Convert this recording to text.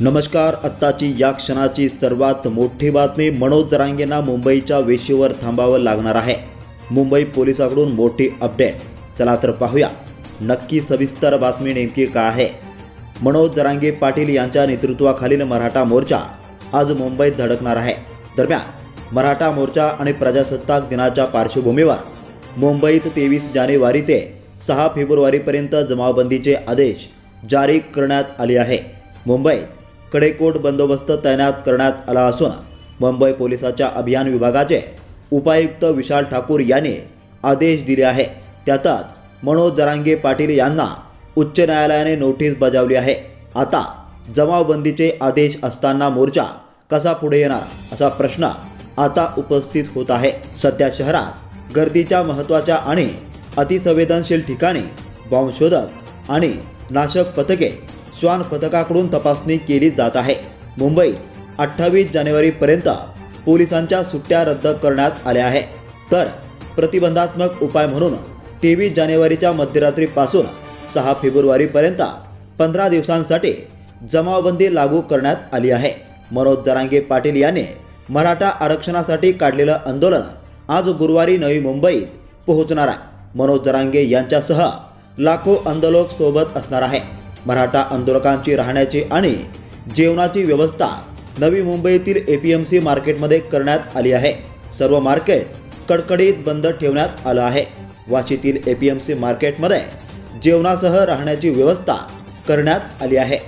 नमस्कार आत्ताची या क्षणाची सर्वात मोठी बातमी मनोज जरांगेंना मुंबईच्या वेशीवर थांबावं लागणार आहे. मुंबई पोलिसाकडून मोठी अपडेट. चला तर पाहूया. नक्की सविस्तर बातमी नेमकी काय आहे? मनोज जरांगे पाटील यांच्या नेतृत्वाखालील मराठा मोर्चा आज मुंबईत धडकणार आहे. दरम्यान मराठा मोर्चा आणि प्रजासत्ताक दिनाच्या पार्श्वभूमीवर मुंबईत तेवीस जानेवारी ते सहा फेब्रुवारीपर्यंत जमावबंदीचे आदेश जारी करण्यात आले आहे. मुंबईत कडेकोट बंदोबस्त तैनात करण्यात आला असून मुंबई पोलिसाच्या अभियान विभागाचे उपायुक्त विशाल ठाकूर यांनी आदेश दिले आहे. त्यातच मनोज जरांगे पाटील यांना उच्च न्यायालयाने नोटीस बजावली आहे. आता जमावबंदीचे आदेश असताना मोर्चा कसा पुढे येणार असा प्रश्न आता उपस्थित होत आहे. सध्या शहरात गर्दीच्या महत्त्वाच्या आणि अतिसंवेदनशील ठिकाणी बॉम्बशोधक आणि नाशक पथके श्वान पथकाकडून तपासणी केली जात आहे. मुंबईत अठ्ठावीस जानेवारीपर्यंत पोलिसांच्या सुट्ट्या रद्द करण्यात आल्या आहे तर प्रतिबंधात्मक उपाय म्हणून तेवीस जानेवारीच्या मध्यरात्रीपासून सहा फेब्रुवारीपर्यंत पंधरा दिवसांसाठी जमावबंदी लागू करण्यात आली आहे. मनोज जरांगे पाटील यांनी मराठा आरक्षणासाठी काढलेलं आंदोलन आज गुरुवारी नवी मुंबईत पोहोचणार आहे. मनोज जरांगे यांच्यासह लाखो आंदोलक सोबत असणार आहे. मराठा आंदोलकांची राहण्याची आणि जेवणाची व्यवस्था नवी मुंबईतील ए पी एम सी मार्केटमध्ये करण्यात आली आहे. सर्व मार्केट कडकडीत बंद ठेवण्यात आलं आहे. वाशीतील ए पी एम सी मार्केटमध्ये जेवणासह राहण्याची व्यवस्था करण्यात आली आहे.